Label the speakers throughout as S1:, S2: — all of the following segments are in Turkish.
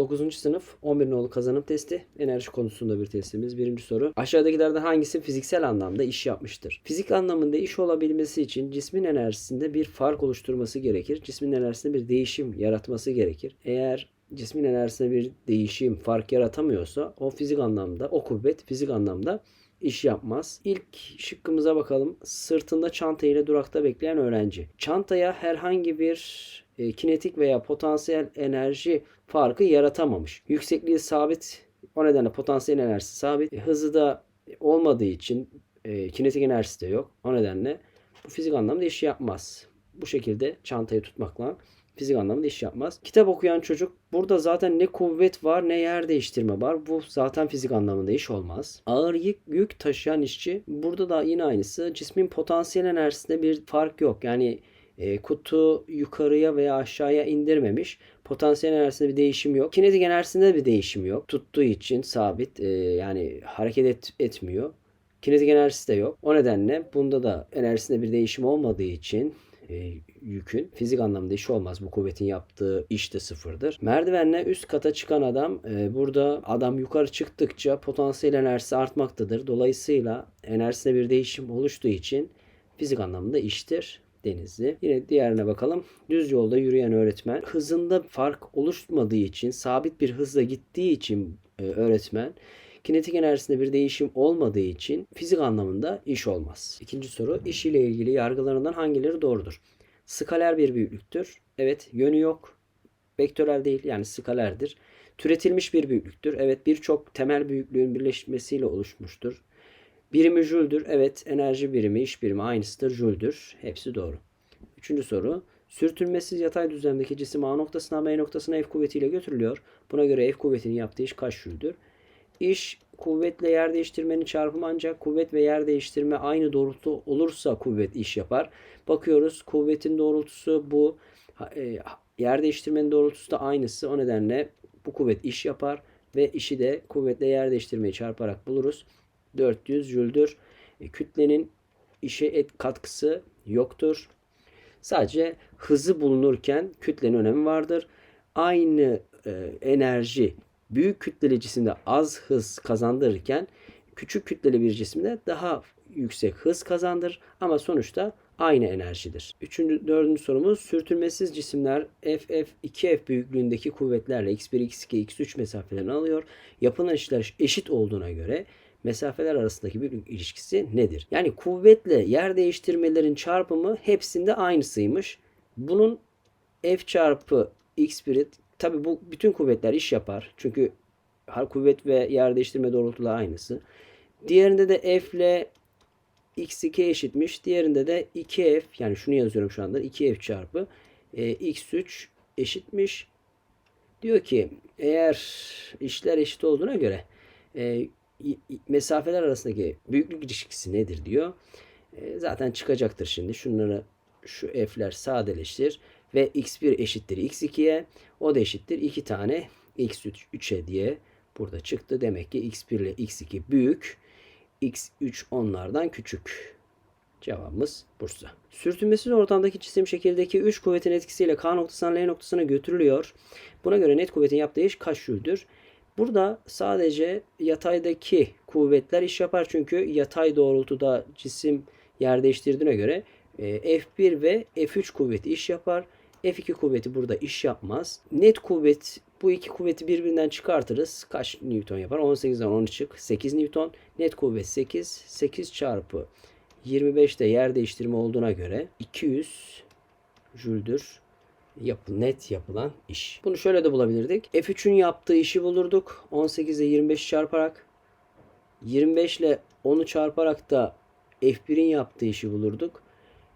S1: 9. sınıf 11 nolu kazanım testi. Enerji konusunda bir testimiz. Birinci soru. Aşağıdakilerden hangisi fiziksel anlamda iş yapmıştır? Fizik anlamında iş olabilmesi için cismin enerjisinde bir fark oluşturması gerekir. Cismin enerjisinde bir değişim yaratması gerekir. Eğer cismin enerjisinde bir değişim, fark yaratamıyorsa o fizik anlamda, o kuvvet fizik anlamda iş yapmaz. İlk şıkkımıza bakalım. Sırtında çanta ile durakta bekleyen öğrenci. Çantaya herhangi bir e, kinetik veya potansiyel enerji farkı yaratamamış. Yüksekliği sabit. O nedenle potansiyel enerjisi sabit. E, hızı da olmadığı için e, kinetik enerjisi de yok. O nedenle bu fizik anlamda iş yapmaz. Bu şekilde çantayı tutmakla fizik anlamda iş yapmaz. Kitap okuyan çocuk burada zaten ne kuvvet var ne yer değiştirme var. Bu zaten fizik anlamında iş olmaz. Ağır yük, yük taşıyan işçi burada da yine aynısı. Cismin potansiyel enerjisinde bir fark yok. Yani e, kutu yukarıya veya aşağıya indirmemiş. Potansiyel enerjisinde bir değişim yok. Kinetik enerjisinde bir değişim yok. Tuttuğu için sabit. E, yani hareket et, etmiyor. Kinetik enerjisi de yok. O nedenle bunda da enerjisinde bir değişim olmadığı için e, yükün fizik anlamda işi olmaz. Bu kuvvetin yaptığı iş de sıfırdır. Merdivenle üst kata çıkan adam e, burada adam yukarı çıktıkça potansiyel enerjisi artmaktadır. Dolayısıyla enerjisinde bir değişim oluştuğu için fizik anlamda iştir. Denizli. Yine diğerine bakalım. Düz yolda yürüyen öğretmen hızında fark oluşmadığı için sabit bir hızla gittiği için e, öğretmen kinetik enerjisinde bir değişim olmadığı için fizik anlamında iş olmaz. İkinci soru iş ile ilgili yargılarından hangileri doğrudur? Skaler bir büyüklüktür. Evet yönü yok. Vektörel değil yani skalerdir. Türetilmiş bir büyüklüktür. Evet birçok temel büyüklüğün birleşmesiyle oluşmuştur. Birimi jüldür. Evet enerji birimi, iş birimi aynısıdır. Jüldür. Hepsi doğru. Üçüncü soru. Sürtünmesiz yatay düzlemdeki cisim A noktasına B noktasına F kuvvetiyle götürülüyor. Buna göre F kuvvetinin yaptığı iş kaç jüldür? İş kuvvetle yer değiştirmenin çarpımı ancak kuvvet ve yer değiştirme aynı doğrultu olursa kuvvet iş yapar. Bakıyoruz kuvvetin doğrultusu bu. E, yer değiştirmenin doğrultusu da aynısı. O nedenle bu kuvvet iş yapar ve işi de kuvvetle yer değiştirmeyi çarparak buluruz. 400 jüldür. E, kütlenin işe et katkısı yoktur. Sadece hızı bulunurken kütlenin önemi vardır. Aynı e, enerji büyük kütleli cisimde az hız kazandırırken küçük kütleli bir cisimde daha yüksek hız kazandır ama sonuçta aynı enerjidir. Üçüncü, dördüncü sorumuz sürtünmesiz cisimler FF 2F büyüklüğündeki kuvvetlerle x1, x2, x3 mesafelerini alıyor. Yapılan işler eşit olduğuna göre mesafeler arasındaki büyüklük ilişkisi nedir? Yani kuvvetle yer değiştirmelerin çarpımı hepsinde aynısıymış. Bunun F çarpı x1'i Tabi bu bütün kuvvetler iş yapar. Çünkü her kuvvet ve yer değiştirme doğrultuları aynısı. Diğerinde de F ile x2 eşitmiş. Diğerinde de 2F yani şunu yazıyorum şu anda 2F çarpı e, x3 eşitmiş. Diyor ki eğer işler eşit olduğuna göre e, mesafeler arasındaki büyüklük ilişkisi nedir diyor. E, zaten çıkacaktır şimdi. Şunları şu f'ler sadeleştir ve x1 eşittir x2'ye o da eşittir 2 tane x3'e diye burada çıktı. Demek ki x1 ile x2 büyük x3 onlardan küçük. Cevabımız Bursa. Sürtünmesiz ortamdaki cisim şekildeki 3 kuvvetin etkisiyle K noktasından L noktasına götürülüyor. Buna göre net kuvvetin yaptığı iş kaç jüldür? Burada sadece yataydaki kuvvetler iş yapar. Çünkü yatay doğrultuda cisim yer değiştirdiğine göre e, F1 ve F3 kuvveti iş yapar. F2 kuvveti burada iş yapmaz. Net kuvvet bu iki kuvveti birbirinden çıkartırız. Kaç Newton yapar? 18'den 10 çık. 8 Newton. Net kuvvet 8. 8 çarpı 25 de yer değiştirme olduğuna göre 200 jüldür yapı, net yapılan iş. Bunu şöyle de bulabilirdik. F3'ün yaptığı işi bulurduk. 18 ile 25 çarparak 25 ile 10'u çarparak da F1'in yaptığı işi bulurduk.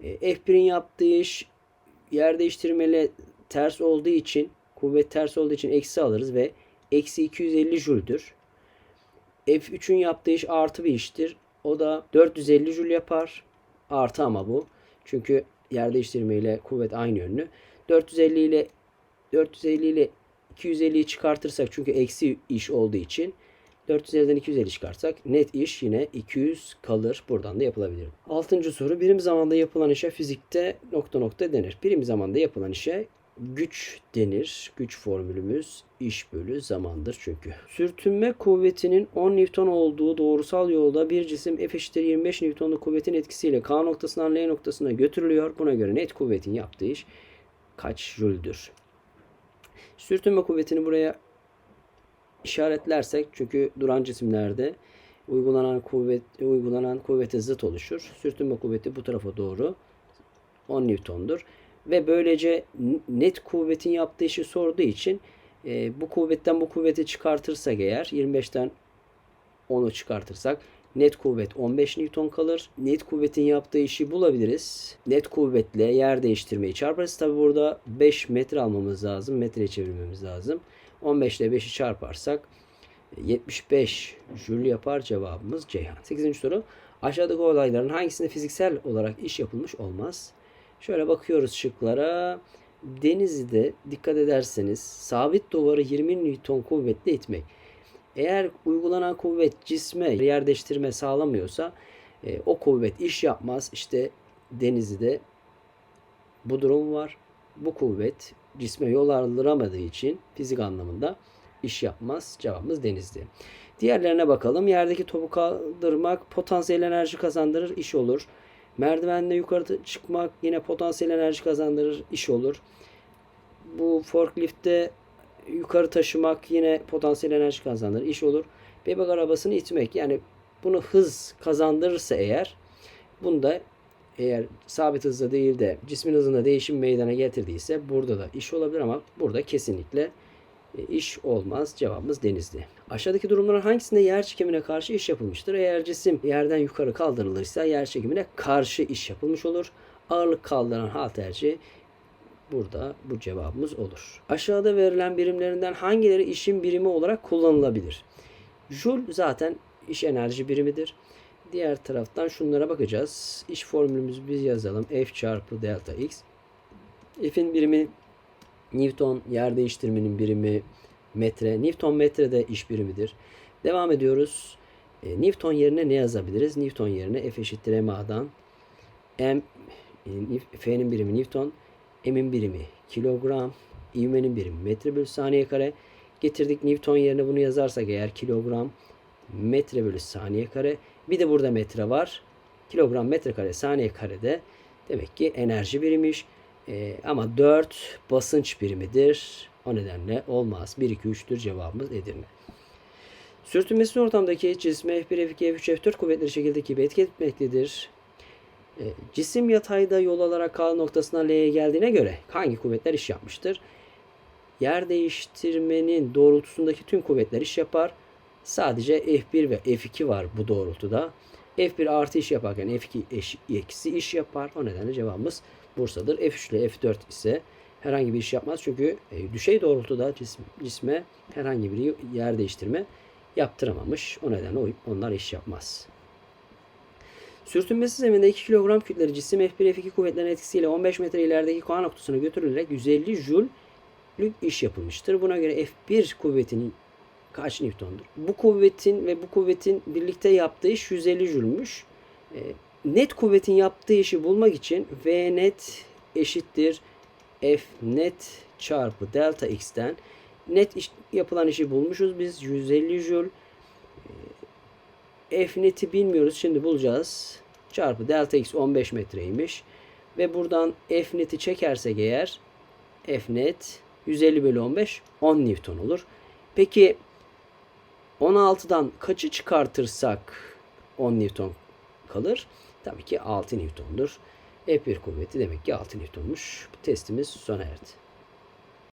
S1: E, F1'in yaptığı iş yer değiştirmeli ters olduğu için kuvvet ters olduğu için eksi alırız ve eksi 250 jüldür. F3'ün yaptığı iş artı bir iştir. O da 450 jül yapar. Artı ama bu. Çünkü yer değiştirme ile kuvvet aynı yönlü. 450 ile 450 ile 250'yi çıkartırsak çünkü eksi iş olduğu için 450'den 250 çıkarsak net iş yine 200 kalır. Buradan da yapılabilir. Altıncı soru. Birim zamanda yapılan işe fizikte nokta nokta denir. Birim zamanda yapılan işe güç denir. Güç formülümüz iş bölü zamandır çünkü. Sürtünme kuvvetinin 10 Newton olduğu doğrusal yolda bir cisim F eşittir 25 Newton'lu kuvvetin etkisiyle K noktasından L noktasına götürülüyor. Buna göre net kuvvetin yaptığı iş kaç jüldür? Sürtünme kuvvetini buraya işaretlersek çünkü duran cisimlerde uygulanan kuvvet uygulanan kuvvete zıt oluşur. Sürtünme kuvveti bu tarafa doğru 10 Newton'dur. Ve böylece net kuvvetin yaptığı işi sorduğu için e, bu kuvvetten bu kuvveti çıkartırsak eğer 25'ten 10'u çıkartırsak net kuvvet 15 Newton kalır. Net kuvvetin yaptığı işi bulabiliriz. Net kuvvetle yer değiştirmeyi çarparız. Tabi burada 5 metre almamız lazım. Metreye çevirmemiz lazım. 15 ile 5'i çarparsak 75 jül yapar cevabımız Ceyhan. 8. soru. Aşağıdaki olayların hangisinde fiziksel olarak iş yapılmış olmaz? Şöyle bakıyoruz şıklara. Denizli'de dikkat ederseniz sabit duvarı 20 Newton kuvvetle itmek. Eğer uygulanan kuvvet cisme yer değiştirme sağlamıyorsa e, o kuvvet iş yapmaz. İşte Denizli'de bu durum var. Bu kuvvet cisme yol aldıramadığı için fizik anlamında iş yapmaz. Cevabımız Denizli. Diğerlerine bakalım. Yerdeki topu kaldırmak potansiyel enerji kazandırır, iş olur. Merdivenle yukarı çıkmak yine potansiyel enerji kazandırır, iş olur. Bu forkliftte yukarı taşımak yine potansiyel enerji kazandırır, iş olur. Bebek arabasını itmek yani bunu hız kazandırırsa eğer bunda eğer sabit hızda değil de cismin hızında değişim meydana getirdiyse burada da iş olabilir ama burada kesinlikle e, iş olmaz. Cevabımız denizli. Aşağıdaki durumların hangisinde yer çekimine karşı iş yapılmıştır? Eğer cisim yerden yukarı kaldırılırsa yer çekimine karşı iş yapılmış olur. Ağırlık kaldıran halterci burada bu cevabımız olur. Aşağıda verilen birimlerinden hangileri işin birimi olarak kullanılabilir? Joule zaten iş enerji birimidir. Diğer taraftan şunlara bakacağız. İş formülümüzü biz yazalım. F çarpı delta x. F'in birimi Newton, yer değiştirmenin birimi metre. Newton metre de iş birimidir. Devam ediyoruz. E, Newton yerine ne yazabiliriz? Newton yerine F eşittir MA'dan M e, F'nin birimi Newton, M'in birimi kilogram, ivmenin birimi metre bölü saniye kare. Getirdik Newton yerine bunu yazarsak eğer kilogram metre bölü saniye kare. Bir de burada metre var. Kilogram metre kare saniye karede demek ki enerji birimiş. E, ama 4 basınç birimidir. O nedenle olmaz. 1, 2, 3'tür cevabımız Edirne. Sürtünmesiz ortamdaki cisme F1, F2, F3, F4 kuvvetleri şekildeki gibi etki etmektedir. E, cisim yatayda yol alarak K noktasına L'ye geldiğine göre hangi kuvvetler iş yapmıştır? Yer değiştirmenin doğrultusundaki tüm kuvvetler iş yapar. Sadece F1 ve F2 var bu doğrultuda. F1 artı iş yaparken F2 eş, eksi iş yapar. O nedenle cevabımız Bursa'dır. F3 ile F4 ise herhangi bir iş yapmaz. Çünkü e, düşey doğrultuda cism, cisme herhangi bir yer değiştirme yaptıramamış. O nedenle onlar iş yapmaz. Sürtünmesiz zeminde 2 kilogram kütleli cisim F1 F2 kuvvetlerin etkisiyle 15 metre ilerideki K noktasına götürülerek 150 jüllük iş yapılmıştır. Buna göre F1 kuvvetinin kaç Newton'dur? Bu kuvvetin ve bu kuvvetin birlikte yaptığı iş 150 jülmüş. E, net kuvvetin yaptığı işi bulmak için V net eşittir F net çarpı delta x'ten net iş, yapılan işi bulmuşuz biz 150 jül. E, F neti bilmiyoruz. Şimdi bulacağız. Çarpı delta x 15 metreymiş. Ve buradan F neti çekersek eğer F net 150 bölü 15 10 Newton olur. Peki 16'dan kaçı çıkartırsak 10 Newton kalır? Tabii ki 6 Newton'dur. F1 kuvveti demek ki 6 Newton'muş. Testimiz sona erdi.